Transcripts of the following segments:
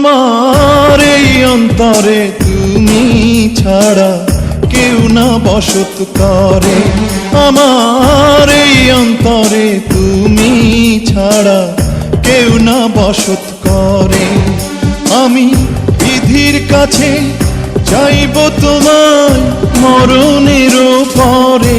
আমার এই অন্তরে তুমি ছাড়া কেউ না বসত করে। আমার এই অন্তরে তুমি ছাড়া কেউ না বসত করে। আমি বিধির কাছে চাইব তোমায় মরণের পরে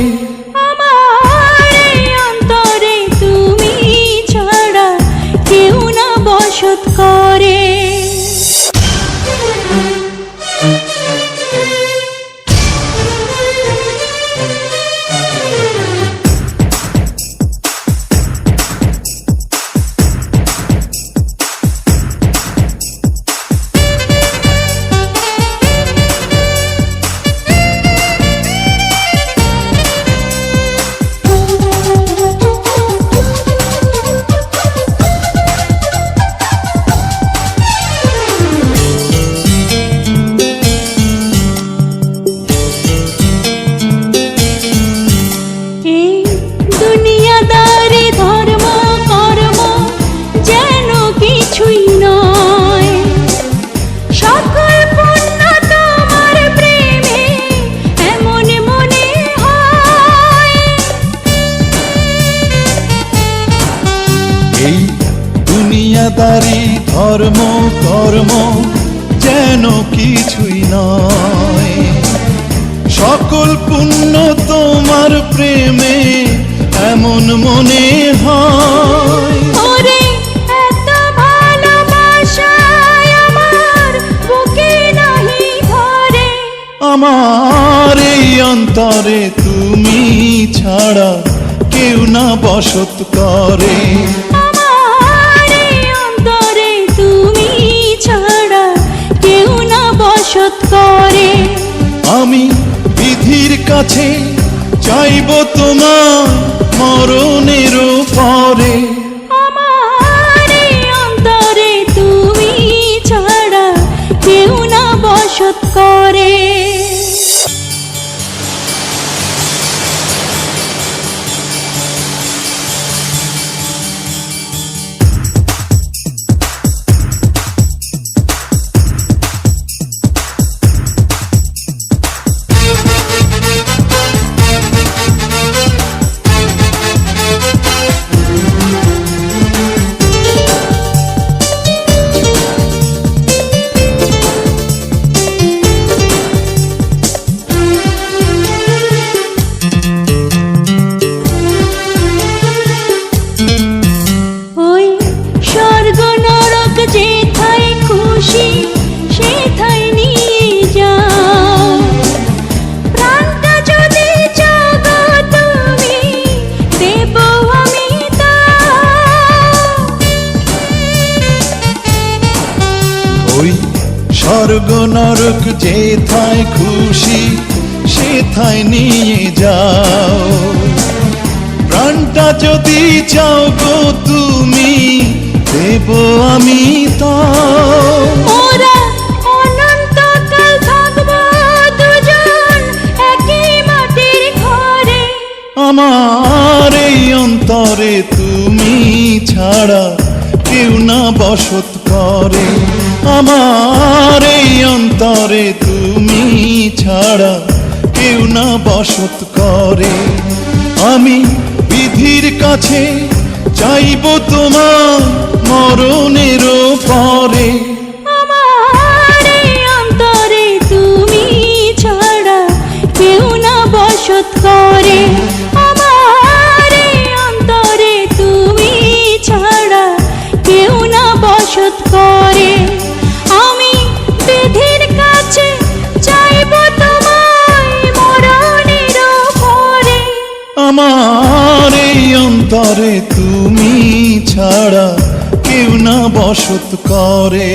দুনিয়াদারি ধর্ম কর্ম যেন কিছুই নয়। সকল পুণ্য তোমার প্রেমে এমন মনে হয়। আমার এই অন্তরে তুমি ছাড়া কেউ না বসত করে। বসত করে। আমি বিধির কাছে চাইব তোমার মরণের পরে। আমার অন্তরে তুমি ছাড়া কেউ না বসত করে। স্বর্গ নরক যেথায় খুশি সেথায় নিয়ে যাও। প্রাণটা যদি চাও গো তুমি দেব আমি তাও। আমার এই অন্তরে তুমি ছাড়া কেউ না বসত করে। আমার এই অন্তরে তুমি ছাড়া কেউ না বসত করে। আমি বিধির কাছে চাইব তোমার মরণের পরে। আমার তুমি ছাড়া কেউ না আমার তুমি ছাড়া কেউ না আমার এই অন্তরে তুমি ছাড়া কেউ না বসত করে।